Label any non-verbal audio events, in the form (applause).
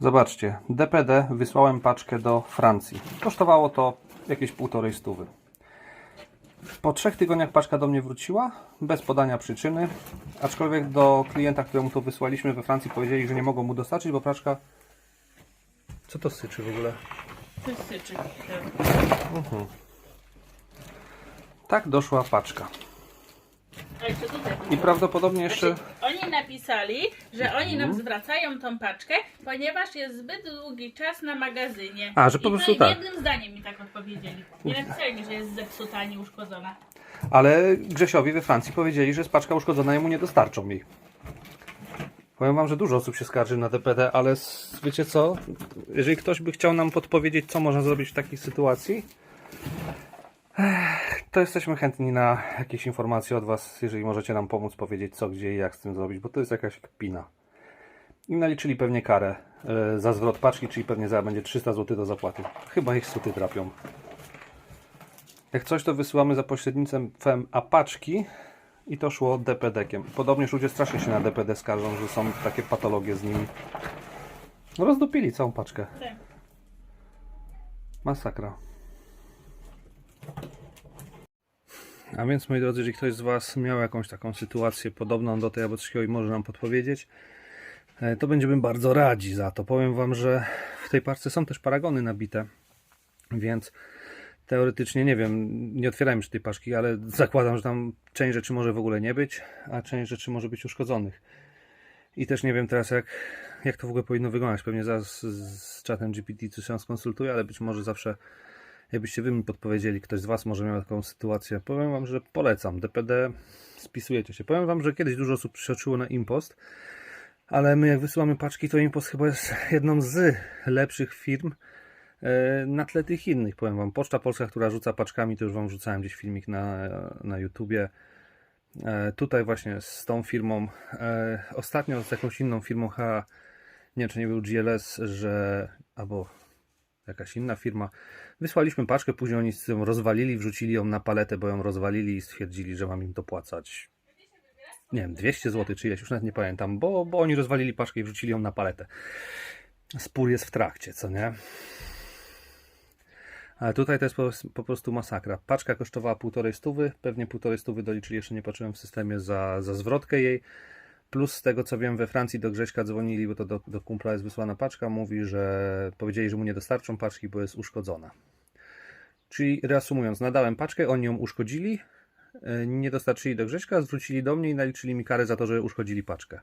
Zobaczcie, DPD wysłałem paczkę do Francji. Kosztowało to jakieś półtorej stówy. Po trzech tygodniach paczka do mnie wróciła, bez podania przyczyny, aczkolwiek do klienta, któremu to wysłaliśmy we Francji powiedzieli, że nie mogą mu dostarczyć, bo paczka... Co to syczy w ogóle? To jest syczyk. Tak doszła paczka. Tutaj. I prawdopodobnie jeszcze... Znaczy, oni napisali, że oni Mhm. nam zwracają tą paczkę, ponieważ jest zbyt długi czas na magazynie. A, że po I prostu to tak. jednym zdaniem mi tak odpowiedzieli. Nie napisali mi, że jest zepsuta, nie uszkodzona. Ale Grzesiowi we Francji powiedzieli, że jest paczka uszkodzona i mu nie dostarczą jej. Powiem wam, że dużo osób się skarży na DPD, ale s- wiecie co? Jeżeli ktoś by chciał nam podpowiedzieć, co można zrobić w takiej sytuacji, to jesteśmy chętni na jakieś informacje od was, jeżeli możecie nam pomóc powiedzieć co, gdzie i jak z tym zrobić, bo to jest jakaś kpina. I naliczyli pewnie karę e, za zwrot paczki, czyli pewnie za będzie 300 zł do zapłaty. Chyba ich suty trapią. Jak coś, to wysyłamy za pośrednictwem apaczki i to szło DPD-kiem. Podobnież ludzie strasznie się na DPD skarżą, że są takie patologie z nimi. No rozdupili całą paczkę. Tak. Masakra. A więc, moi drodzy, jeżeli ktoś z Was miał jakąś taką sytuację podobną do tej takiego i może nam podpowiedzieć, e, to będziemy bardzo radzi za to. Powiem Wam, że w tej parce są też paragony nabite, więc teoretycznie nie wiem, nie otwierałem już tej paczki, ale zakładam, że tam część rzeczy może w ogóle nie być, a część rzeczy może być uszkodzonych. I też nie wiem teraz, jak, jak to w ogóle powinno wyglądać. Pewnie zaraz z, z czatem GPT coś się skonsultuję, ale być może zawsze, jakbyście wy mi podpowiedzieli, ktoś z Was może miał taką sytuację. Powiem Wam, że polecam. DPD spisujecie się. Powiem Wam, że kiedyś dużo osób przeoczyło na Impost, ale my jak wysyłamy paczki, to Impost chyba jest (laughs) jedną z lepszych firm e, na tle tych innych. Powiem Wam, Poczta Polska, która rzuca paczkami, to już Wam rzucałem gdzieś filmik na, na YouTubie. E, Tutaj właśnie z tą firmą, e, ostatnio z jakąś inną firmą, chyba, nie wiem czy nie był GLS, że albo jakaś inna firma, wysłaliśmy paczkę, później oni ją rozwalili, wrzucili ją na paletę, bo ją rozwalili i stwierdzili, że mam im dopłacać nie wiem, 200 zł czy ileś, już nawet nie pamiętam, bo, bo oni rozwalili paczkę i wrzucili ją na paletę. Spór jest w trakcie, co nie? Ale tutaj to jest po, po prostu masakra. Paczka kosztowała półtorej stówy, pewnie półtorej stówy doliczyli, jeszcze nie patrzyłem w systemie za, za zwrotkę jej. Plus z tego co wiem we Francji do Grześka dzwonili, bo to do, do kumpla jest wysłana paczka, mówi, że powiedzieli, że mu nie dostarczą paczki, bo jest uszkodzona. Czyli reasumując, nadałem paczkę, oni ją uszkodzili, e, nie dostarczyli do Grześka, zwrócili do mnie i naliczyli mi karę za to, że uszkodzili paczkę.